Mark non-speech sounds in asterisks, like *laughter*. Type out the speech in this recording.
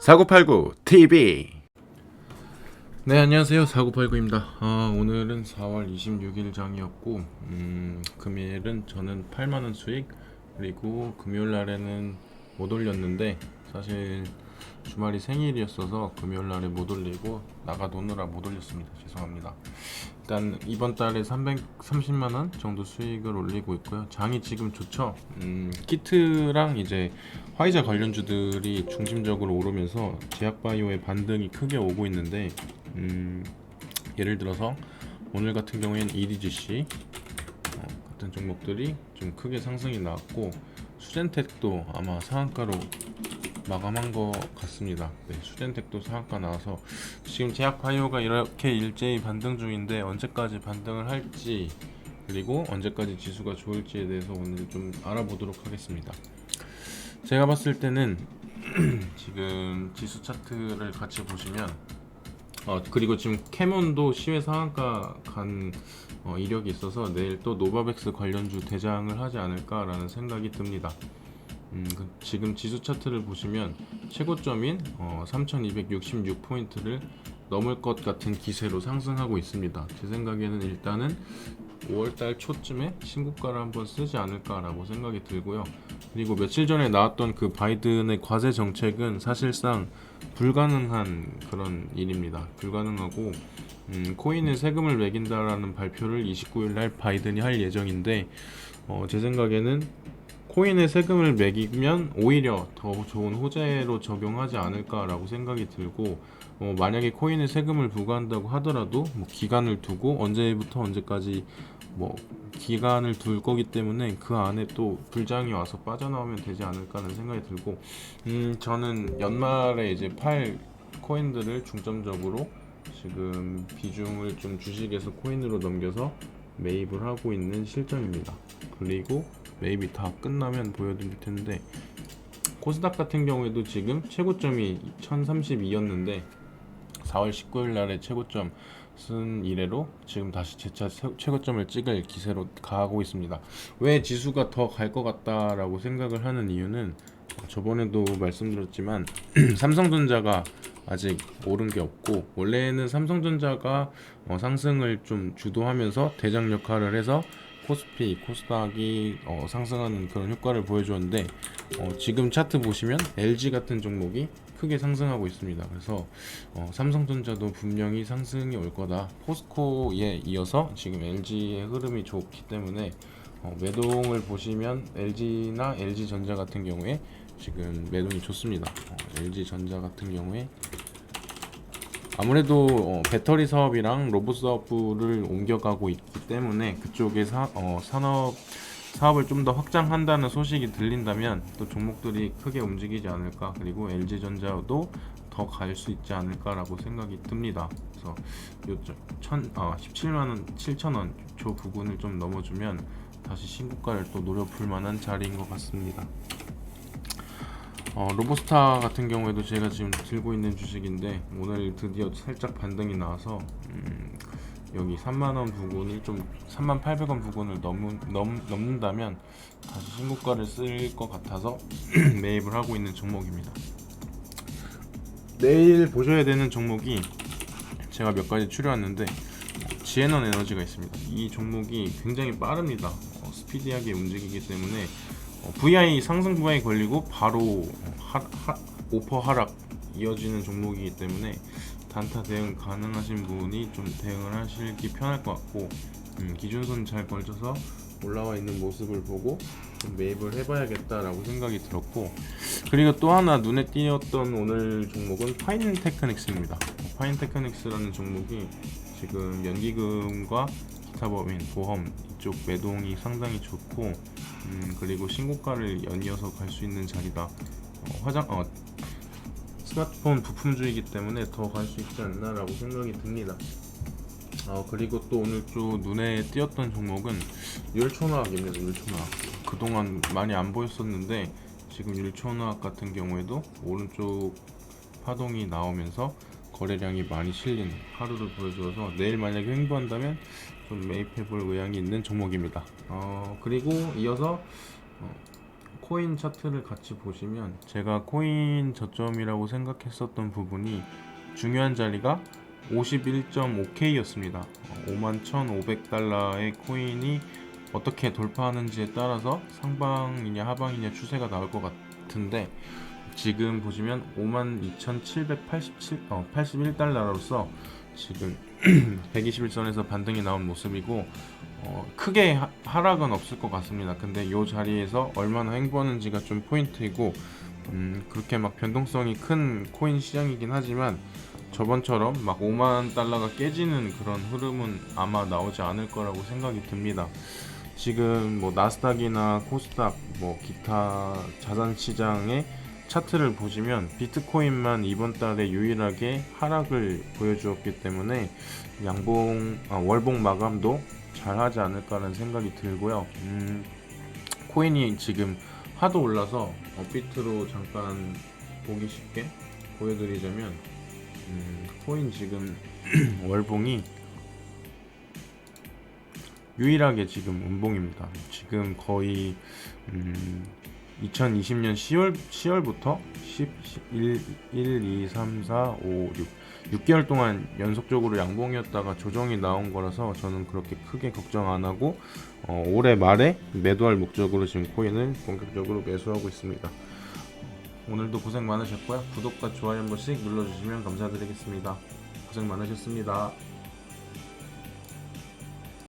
사고팔구 TV 네 안녕하세요. 4989입니다. 아, 오늘은 4월 26일 장이었고 음, 금일은 저는 8만원 수익 그리고 금요일 날에는 못 올렸는데 사실 주말이 생일이었어서 금요일 날에 못 올리고 나가 노느라 못 올렸습니다. 죄송합니다. 일단 이번 달에 330만 원 정도 수익을 올리고 있고요. 장이 지금 좋죠? 음, 키트랑 이제 화이자 관련주들이 중심적으로 오르면서 제약바이오의 반등이 크게 오고 있는데 음, 예를 들어서 오늘 같은 경우에는 EDGC 어, 같은 종목들이 좀 크게 상승이 나왔고 수젠텍도 아마 상한가로 마감한 것 같습니다. 네, 수젠텍도 상한가 나와서 지금 제약 바이오가 이렇게 일제히 반등 중인데 언제까지 반등을 할지 그리고 언제까지 지수가 좋을지에 대해서 오늘 좀 알아보도록 하겠습니다. 제가 봤을 때는 *clears throat* 지금 지수 차트를 같이 보시면 어 그리고 지금 캐몬도 시외 상한가 간 어, 이력이 있어서 내일 또 노바백스 관련주 대장을 하지 않을까라는 생각이 듭니다. 음, 그 지금 지수 차트를 보시면 최고점인 어, 3266포인트를 넘을 것 같은 기세로 상승하고 있습니다. 제 생각에는 일단은 5월달 초쯤에 신고가를 한번 쓰지 않을까라고 생각이 들고요. 그리고 며칠 전에 나왔던 그 바이든의 과세 정책은 사실상 불가능한 그런 일입니다. 불가능하고 음, 코인에 세금을 매긴다라는 발표를 29일 날 바이든이 할 예정인데 어, 제 생각에는 코인에 세금을 매기면 오히려 더 좋은 호재로 적용하지 않을까라고 생각이 들고 어, 만약에 코인에 세금을 부과한다고 하더라도 뭐 기간을 두고 언제부터 언제까지 뭐 기간을 둘 거기 때문에 그 안에 또 불장이 와서 빠져나오면 되지 않을까 하는 생각이 들고 음 저는 연말에 이제 팔 코인들을 중점적으로 지금 비중을 좀 주식에서 코인으로 넘겨서 매입을 하고 있는 실정입니다. 그리고 매입이 다 끝나면 보여드릴 텐데 코스닥 같은 경우에도 지금 최고점이 1032였는데 4월 19일 날에 최고점 쓴 이래로 지금 다시 재차 세- 최고점을 찍을 기세로 가고 있습니다. 왜 지수가 더 갈 것 같다라고 생각을 하는 이유는 어, 저번에도 말씀드렸지만 *clears throat* 삼성전자가 아직 오른 게 없고 원래는 삼성전자가 어, 상승을 좀 주도하면서 대장 역할을 해서 코스피, 코스닥이 어, 상승하는 그런 효과를 보여주었는데 어, 지금 차트 보시면 LG 같은 종목이 크게 상승하고 있습니다. 그래서 어, 삼성전자도 분명히 상승이 올 거다. 포스코에 이어서 지금 LG의 흐름이 좋기 때문에 어, 매동을 보시면 LG나 LG전자 같은 경우에 지금 매동이 좋습니다. 어, LG전자 같은 경우에 아무래도 어, 배터리 사업이랑 로봇 사업부를 옮겨가고 있기 때문에 그쪽에 사, 어, 산업 사업을 좀 더 확장한다는 소식이 들린다면 또 종목들이 크게 움직이지 않을까 그리고 LG전자도 더 갈 수 있지 않을까라고 생각이 듭니다. 그래서 요천 아, 17만 원, 7천 원 저 부분을 좀 넘어주면 다시 신고가를 또 노려볼 만한 자리인 것 같습니다. 어, 로보스타 같은 경우에도 제가 지금 들고 있는 주식인데 오늘 드디어 살짝 반등이 나와서 음, 여기 3만원 부근을 좀 3만 800원 부근을 넘, 넘, 넘는다면 다시 신고가를 쓸 것 같아서 *clears throat* 매입을 하고 있는 종목입니다. 내일 보셔야 되는 종목이 제가 몇 가지 추려왔는데 지에넌 에너지가 있습니다. 이 종목이 굉장히 빠릅니다. 어, 스피디하게 움직이기 때문에 어, VI 상승 구간이 걸리고 바로 하, 하, 오퍼 하락 이어지는 종목이기 때문에 단타 대응 가능하신 분이 좀 대응을 하시기 편할 것 같고 음, 기준선 잘 걸쳐서 올라와 있는 모습을 보고 좀 매입을 해봐야겠다라고 생각이 들었고 그리고 또 하나 눈에 띄었던 오늘 종목은 파인 테크닉스입니다. 파인 테크닉스라는 종목이 지금 연기금과 기타 법인 보험 이쪽 매동이 상당히 좋고 음, 그리고 신고가를 연이어서 갈 수 있는 자리다. 어, 화장 어, 스마트폰 부품주이기 때문에 더 갈 수 있지 않나라고 생각이 듭니다. 어, 그리고 또 오늘 좀 눈에 띄었던 종목은 율초화학입니다. 율초화학. 그동안 많이 안 보였었는데 지금 율초화학 같은 경우에도 오른쪽 파동이 나오면서 거래량이 많이 실린 하루를 보여주어서 내일 만약에 횡보한다면 좀 매입해볼 의향이 있는 종목입니다. 어, 그리고 이어서 어, 코인 차트를 같이 보시면 제가 코인 저점이라고 생각했었던 부분이 중요한 자리가 51.5K였습니다. 51,500달러의 코인이 어떻게 돌파하는지에 따라서 상방이냐 하방이냐 추세가 나올 것 같은데 지금 보시면 52,787 어, 81달러로서 지금 *clears throat* 121선에서 반등이 나온 모습이고 어, 크게 하, 하락은 없을 것 같습니다. 근데 이 자리에서 얼마나 횡보하는지가 좀 포인트이고 음, 그렇게 막 변동성이 큰 코인 시장이긴 하지만 저번처럼 막 5만 달러가 깨지는 그런 흐름은 아마 나오지 않을 거라고 생각이 듭니다. 지금 뭐 나스닥이나 코스닥 뭐 기타 자산 시장의 차트를 보시면 비트코인만 이번 달에 유일하게 하락을 보여주었기 때문에 양봉 아, 월봉 마감도 잘 하지 않을까라는 생각이 들고요. 음, 코인이 지금 하도 올라서 업비트로 잠깐 보기 쉽게 보여드리자면 음, 코인 지금 *clears throat* 월봉이 유일하게 지금 운봉입니다. 지금 거의 음, 2020년 10월 10월부터 10, 1, 1, 2, 3, 4, 5, 6 6개월 동안 연속적으로 양봉이었다가 조정이 나온 거라서 저는 그렇게 크게 걱정 안 하고 어, 올해 말에 매도할 목적으로 지금 코인을 본격적으로 매수하고 있습니다. 오늘도 고생 많으셨고요. 구독과 좋아요 한 번씩 눌러주시면 감사드리겠습니다. 고생 많으셨습니다.